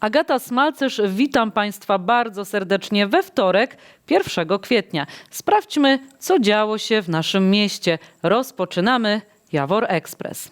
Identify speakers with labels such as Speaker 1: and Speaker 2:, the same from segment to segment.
Speaker 1: Agata Smalcerz, witam Państwa bardzo serdecznie we wtorek, 1 kwietnia. Sprawdźmy, co działo się w naszym mieście. Rozpoczynamy Jawor Express.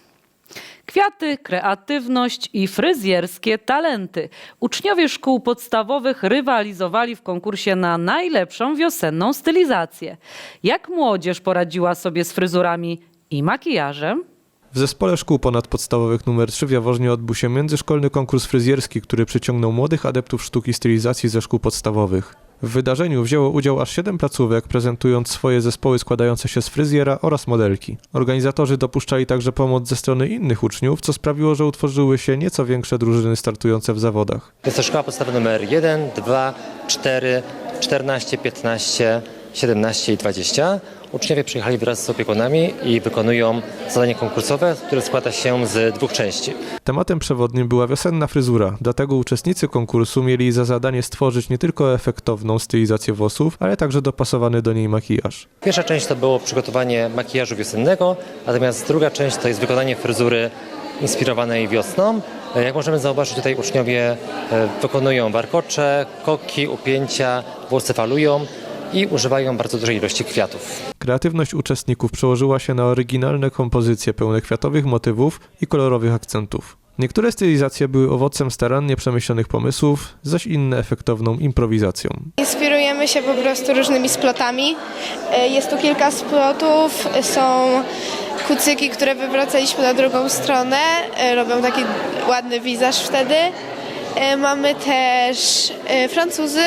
Speaker 1: Kwiaty, kreatywność i fryzjerskie talenty. Uczniowie szkół podstawowych rywalizowali w konkursie na najlepszą wiosenną stylizację. Jak młodzież poradziła sobie z fryzurami i makijażem?
Speaker 2: W zespole szkół ponadpodstawowych nr 3 w Jaworznie odbył się międzyszkolny konkurs fryzjerski, który przyciągnął młodych adeptów sztuki stylizacji ze szkół podstawowych. W wydarzeniu wzięło udział aż 7 placówek, prezentując swoje zespoły składające się z fryzjera oraz modelki. Organizatorzy dopuszczali także pomoc ze strony innych uczniów, co sprawiło, że utworzyły się nieco większe drużyny startujące w zawodach.
Speaker 3: Jest to szkoła podstawowa numer 1, 2, 4, 14, 15, 17 i 20. Uczniowie przyjechali wraz z opiekunami i wykonują zadanie konkursowe, które składa się z dwóch części.
Speaker 2: Tematem przewodnim była wiosenna fryzura, dlatego uczestnicy konkursu mieli za zadanie stworzyć nie tylko efektowną stylizację włosów, ale także dopasowany do niej makijaż.
Speaker 3: Pierwsza część to było przygotowanie makijażu wiosennego, natomiast druga część to jest wykonanie fryzury inspirowanej wiosną. Jak możemy zauważyć, tutaj uczniowie e, wykonują warkocze, koki, upięcia, włosy falują i używają bardzo dużej ilości kwiatów.
Speaker 2: Kreatywność uczestników przełożyła się na oryginalne kompozycje pełne kwiatowych motywów i kolorowych akcentów. Niektóre stylizacje były owocem starannie przemyślonych pomysłów, zaś inne efektowną improwizacją.
Speaker 4: Inspirujemy się po prostu różnymi splotami. E, Jest tu kilka splotów, są kucyki, które wywracaliśmy na drugą stronę, e, robią taki ładny wizaż wtedy. E, Mamy też Francuzy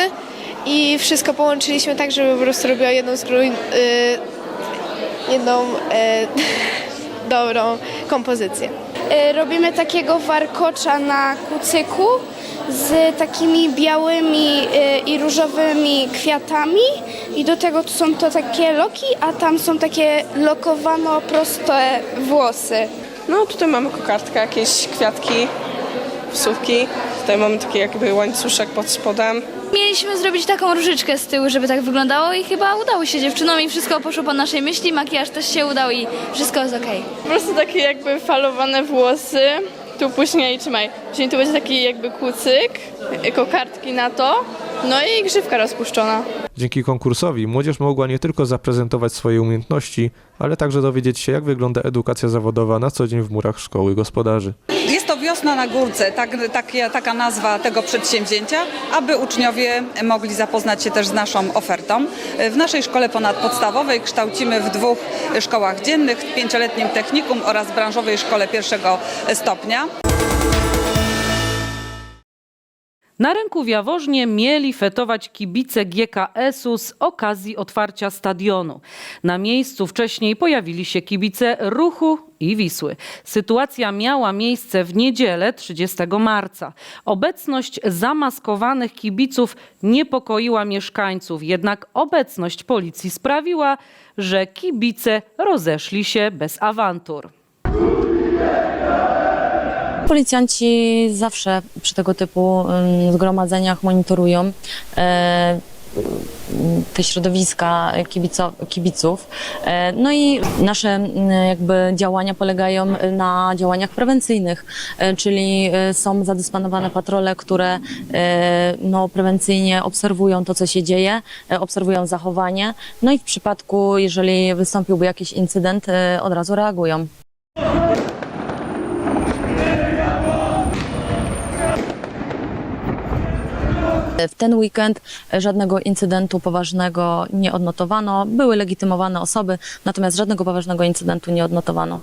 Speaker 4: i wszystko połączyliśmy tak, żeby po prostu robiło jedną skrój, jedną e, dobrą kompozycję.
Speaker 5: E, robimy takiego warkocza na kucyku z takimi białymi i różowymi kwiatami i do tego tu są to takie loki, a tam są takie lokowano proste włosy.
Speaker 6: No tutaj mamy kokardkę, jakieś kwiatki, wsówki. Tutaj mamy taki jakby łańcuszek pod spodem.
Speaker 7: Mieliśmy zrobić taką różyczkę z tyłu, żeby tak wyglądało i chyba udało się dziewczynom i wszystko poszło po naszej myśli, makijaż też się udał i wszystko jest okej.
Speaker 8: Po prostu takie jakby falowane włosy. Tu później, trzymaj, później tu będzie taki jakby kucyk, kokardki na to, no i grzywka rozpuszczona.
Speaker 2: Dzięki konkursowi młodzież mogła nie tylko zaprezentować swoje umiejętności, ale także dowiedzieć się, jak wygląda edukacja zawodowa na co dzień w murach szkoły gospodarzy.
Speaker 9: Jest to wiosna na górce, tak, takie, taka nazwa tego przedsięwzięcia, aby uczniowie mogli zapoznać się też z naszą ofertą. W naszej szkole ponadpodstawowej kształcimy w dwóch szkołach dziennych, pięcioletnim technikum oraz branżowej szkole pierwszego stopnia.
Speaker 1: Na rynku w Jaworznie mieli fetować kibice GKS-u z okazji otwarcia stadionu. Na miejscu wcześniej pojawili się kibice Ruchu i Wisły. Sytuacja miała miejsce w niedzielę 30 marca. Obecność zamaskowanych kibiców niepokoiła mieszkańców, jednak obecność policji sprawiła, że kibice rozeszli się bez awantur.
Speaker 10: Policjanci zawsze przy tego typu zgromadzeniach monitorują e, te środowiska kibico, kibiców. E, No i nasze jakby działania polegają na działaniach prewencyjnych, e, czyli są zadysponowane patrole, które no, prewencyjnie obserwują to, co się dzieje, obserwują zachowanie. No i w przypadku, jeżeli wystąpiłby jakiś incydent, od razu reagują. W ten weekend żadnego incydentu poważnego nie odnotowano. Były legitymowane osoby, natomiast żadnego poważnego incydentu nie odnotowano.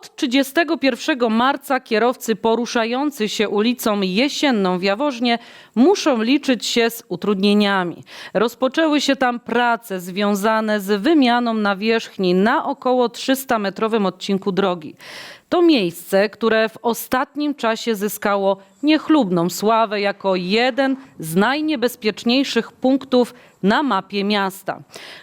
Speaker 1: Od 31 marca kierowcy poruszający się ulicą Jesienną w Jaworznie muszą liczyć się z utrudnieniami. Rozpoczęły się tam prace związane z wymianą nawierzchni na około 300-metrowym odcinku drogi. To miejsce, które w ostatnim czasie zyskało niechlubną sławę jako jeden z najniebezpieczniejszych punktów na mapie miasta.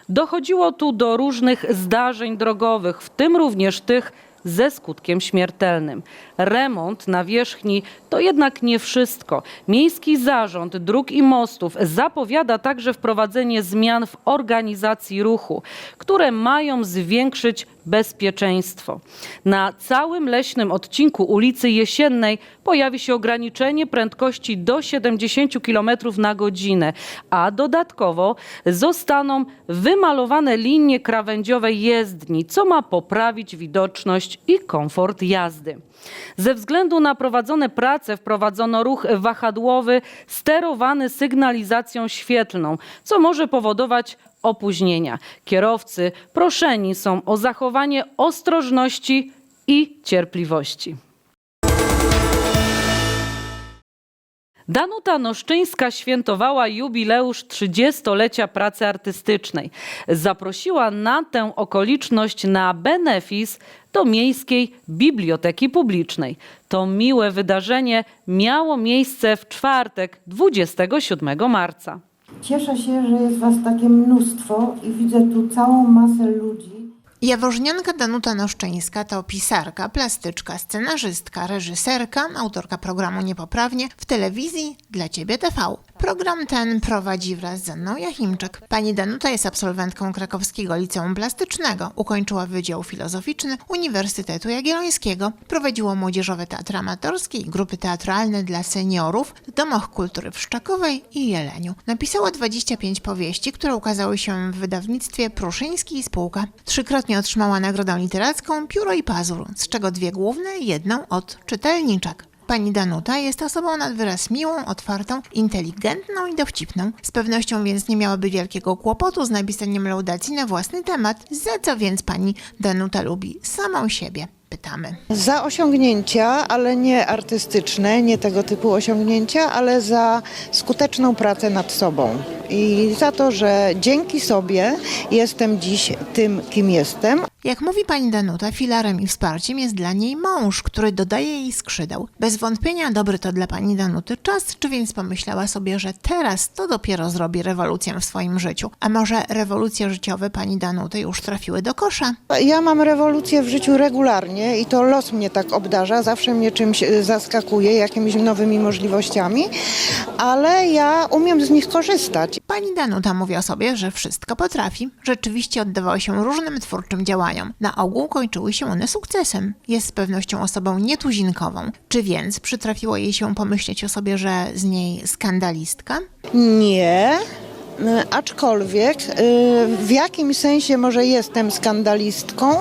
Speaker 1: Dochodziło tu do różnych zdarzeń drogowych, w tym również tych ze skutkiem śmiertelnym. Remont nawierzchni to jednak nie wszystko. Miejski Zarząd Dróg i Mostów zapowiada także wprowadzenie zmian w organizacji ruchu, które mają zwiększyć bezpieczeństwo. Na całym leśnym odcinku ulicy Jesiennej pojawi się ograniczenie prędkości do 70 km na godzinę, a dodatkowo zostaną wymalowane linie krawędziowe jezdni, co ma poprawić widoczność i komfort jazdy. Ze względu na prowadzone prace wprowadzono ruch wahadłowy sterowany sygnalizacją świetlną, co może powodować opóźnienia. Kierowcy proszeni są o zachowanie ostrożności i cierpliwości. Danuta Noszczyńska świętowała jubileusz 30-lecia pracy artystycznej. Zaprosiła na tę okoliczność na benefis do Miejskiej Biblioteki Publicznej. To miłe wydarzenie miało miejsce w czwartek 27 marca.
Speaker 11: Cieszę się, że jest Was takie mnóstwo i widzę tu całą masę ludzi.
Speaker 12: Jaworznianka Danuta Noszczyńska to pisarka, plastyczka, scenarzystka, reżyserka, autorka programu Niepoprawnie w telewizji Dla Ciebie TV. Program ten prowadzi wraz z Anną Jachimczyk. Pani Danuta jest absolwentką Krakowskiego Liceum Plastycznego. Ukończyła Wydział Filozoficzny Uniwersytetu Jagiellońskiego. Prowadziła młodzieżowe teatry amatorskie i grupy teatralne dla seniorów w domach kultury w Szczakowej i Jeleniu. Napisała 25 powieści, które ukazały się w wydawnictwie Pruszyński i Spółka. Trzykrotnie otrzymała nagrodę literacką Pióro i Pazur, z czego dwie główne jedną od czytelniczek. Pani Danuta jest osobą nad wyraz miłą, otwartą, inteligentną i dowcipną. Z pewnością więc nie miałaby wielkiego kłopotu z napisaniem laudacji na własny temat, za co więc pani Danuta lubi samą siebie. Pytamy.
Speaker 11: Za osiągnięcia, ale nie artystyczne, nie tego typu osiągnięcia, ale za skuteczną pracę nad sobą. I za to, że dzięki sobie jestem dziś tym, kim jestem.
Speaker 12: Jak mówi pani Danuta, filarem i wsparciem jest dla niej mąż, który dodaje jej skrzydeł. Bez wątpienia dobry to dla pani Danuty czas, czy więc pomyślała sobie, że teraz to dopiero zrobi rewolucję w swoim życiu. A może rewolucje życiowe pani Danuty już trafiły do kosza?
Speaker 11: Ja mam rewolucję w życiu regularnie i to los mnie tak obdarza, zawsze mnie czymś y, zaskakuje, jakimiś nowymi możliwościami, ale ja umiem z nich korzystać.
Speaker 12: Pani Danuta mówi o sobie, że wszystko potrafi. Rzeczywiście oddawała się różnym twórczym działaniom. Na ogół kończyły się one sukcesem. Jest z pewnością osobą nietuzinkową. Czy więc przytrafiło jej się pomyśleć o sobie, że z niej skandalistka?
Speaker 11: Nie, aczkolwiek y, w jakimś sensie może jestem skandalistką.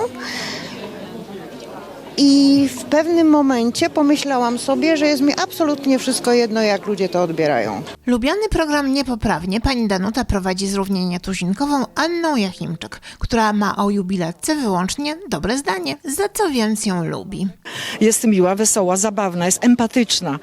Speaker 11: I w pewnym momencie pomyślałam sobie, że jest mi absolutnie wszystko jedno, jak ludzie to odbierają.
Speaker 12: Lubiany program Niepoprawnie pani Danuta prowadzi z równie nietuzinkową Anną Jachimczyk, która ma o jubilatce wyłącznie dobre zdanie, za co więc ją lubi.
Speaker 13: jest miła, wesoła, zabawna, jest empatyczna.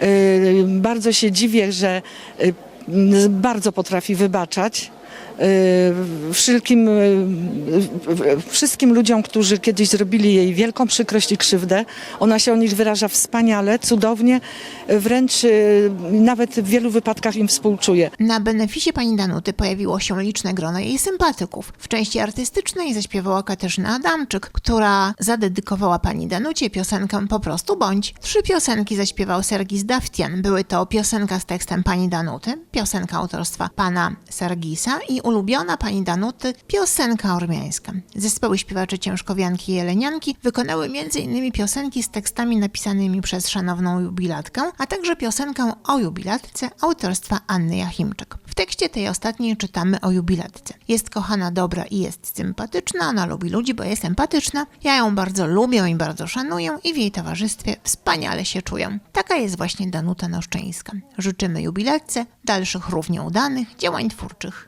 Speaker 13: Yy, Bardzo się dziwię, że yy, bardzo potrafi wybaczać. Yy, Wszelkim, yy, wszystkim ludziom, którzy kiedyś zrobili jej wielką przykrość i krzywdę, ona się o nich wyraża wspaniale, cudownie, wręcz yy, nawet w wielu wypadkach im współczuje.
Speaker 12: Na beneficie pani Danuty pojawiło się liczne grono jej sympatyków. W części artystycznej zaśpiewała Katarzyna Adamczyk, która zadedykowała pani Danucie piosenkę Po prostu bądź. Trzy piosenki zaśpiewał Sergis Daftian. Były to piosenka z tekstem pani Danuty, piosenka autorstwa pana Sergisa i ulubiona pani Danuty piosenka ormiańska. Zespoły śpiewaczy ciężkowianki i jelenianki wykonały m.in. piosenki z tekstami napisanymi przez szanowną jubilatkę, a także piosenkę o jubilatce autorstwa Anny Jachimczyk. W tekście tej ostatniej czytamy o jubilatce. Jest kochana, dobra i jest sympatyczna, ona lubi ludzi, bo jest empatyczna. Ja ją bardzo lubię i bardzo szanuję i w jej towarzystwie wspaniale się czuję. Taka jest właśnie Danuta Noszczyńska. Życzymy jubilatce dalszych równie udanych działań twórczych.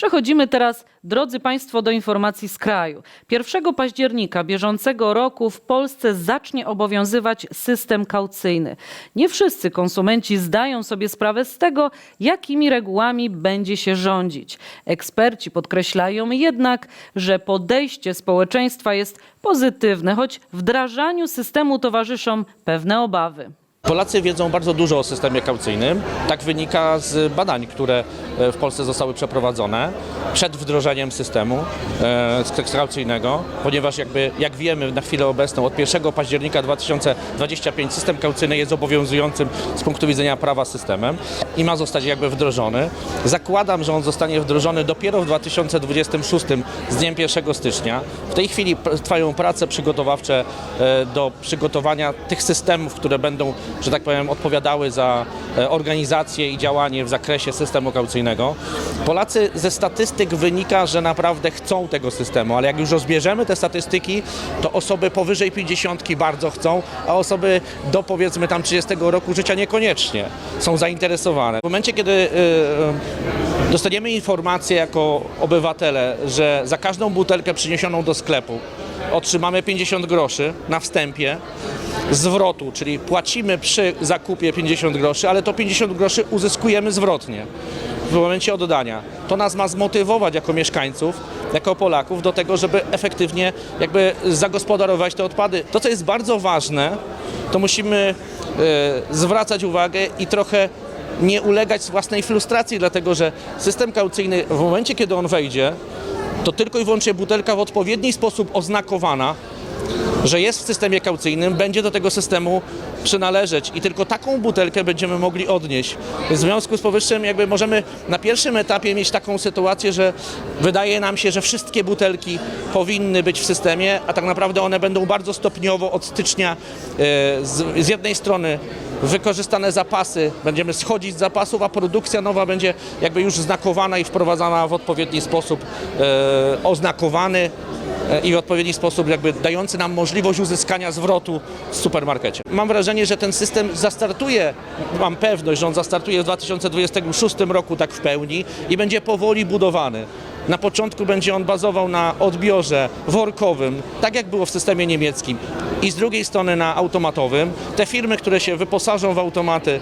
Speaker 1: Przechodzimy teraz, drodzy Państwo, do informacji z kraju. 1 października bieżącego roku w Polsce zacznie obowiązywać system kaucyjny. Nie wszyscy konsumenci zdają sobie sprawę z tego, jakimi regułami będzie się rządzić. Eksperci podkreślają jednak, że podejście społeczeństwa jest pozytywne, choć wdrażaniu systemu towarzyszą pewne obawy.
Speaker 14: Polacy wiedzą bardzo dużo o systemie kaucyjnym. Tak wynika z badań, które e, w Polsce zostały przeprowadzone przed wdrożeniem systemu e, kaucyjnego, ponieważ jakby, jak wiemy na chwilę obecną od 1 października 2025 system kaucyjny jest obowiązującym z punktu widzenia prawa systemem i ma zostać jakby wdrożony. Zakładam, że on zostanie wdrożony dopiero w 2026 z dniem 1 stycznia. W tej chwili trwają prace przygotowawcze e, do przygotowania tych systemów, które będą, że tak powiem, odpowiadały za e, organizację i działanie w zakresie systemu kaucyjnego. Polacy ze statystyk wynika, że naprawdę chcą tego systemu, ale jak już rozbierzemy te statystyki, to osoby powyżej 50 bardzo chcą, a osoby do powiedzmy tam 30 roku życia niekoniecznie są zainteresowane. W momencie, kiedy y, y, dostaniemy informację jako obywatele, że za każdą butelkę przyniesioną do sklepu otrzymamy 50 groszy na wstępie zwrotu, czyli płacimy przy zakupie 50 groszy, ale to 50 groszy uzyskujemy zwrotnie w momencie oddania. To nas ma zmotywować jako mieszkańców, jako Polaków do tego, żeby efektywnie jakby zagospodarować te odpady. To, co jest bardzo ważne, to musimy e, zwracać uwagę i trochę nie ulegać własnej frustracji, dlatego że system kaucyjny w momencie, kiedy on wejdzie, to tylko i wyłącznie butelka w odpowiedni sposób oznakowana, że jest w systemie kaucyjnym, będzie do tego systemu przynależeć i tylko taką butelkę będziemy mogli odnieść. W związku z powyższym jakby możemy na pierwszym etapie mieć taką sytuację, że wydaje nam się, że wszystkie butelki powinny być w systemie, a tak naprawdę one będą bardzo stopniowo od stycznia e, z, z jednej strony wykorzystane zapasy, będziemy schodzić z zapasów, a produkcja nowa będzie jakby już znakowana i wprowadzana w odpowiedni sposób e, oznakowany e, i w odpowiedni sposób jakby dający nam możliwość uzyskania zwrotu w supermarkecie. Mam wrażenie, że ten system zastartuje, mam pewność, że on zastartuje w 2026 roku tak w pełni i będzie powoli budowany. Na początku będzie on bazował na odbiorze workowym, tak jak było w systemie niemieckim, i z drugiej strony na automatowym. Te firmy, które się wyposażą w automaty y,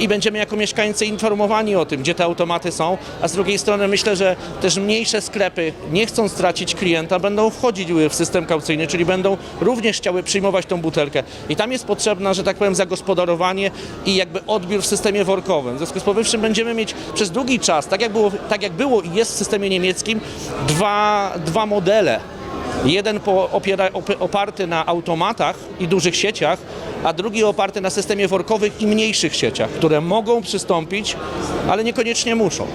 Speaker 14: i będziemy jako mieszkańcy informowani o tym, gdzie te automaty są, a z drugiej strony myślę, że też mniejsze sklepy, nie chcąc stracić klienta, będą wchodzić w system kaucyjny, czyli będą również chciały przyjmować tą butelkę. I tam jest potrzebna, że tak powiem, zagospodarowanie i jakby odbiór w systemie workowym. W związku z powyższym będziemy mieć przez długi czas, tak jak było, tak jak było i jest w systemie niemieckim, dwa, dwa modele. Jeden opiera, op- oparty na automatach i dużych sieciach, a drugi oparty na systemie workowych i mniejszych sieciach, które mogą przystąpić, ale niekoniecznie muszą.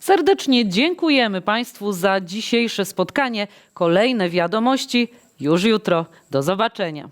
Speaker 1: Serdecznie dziękujemy Państwu za dzisiejsze spotkanie. Kolejne wiadomości już jutro. Do zobaczenia.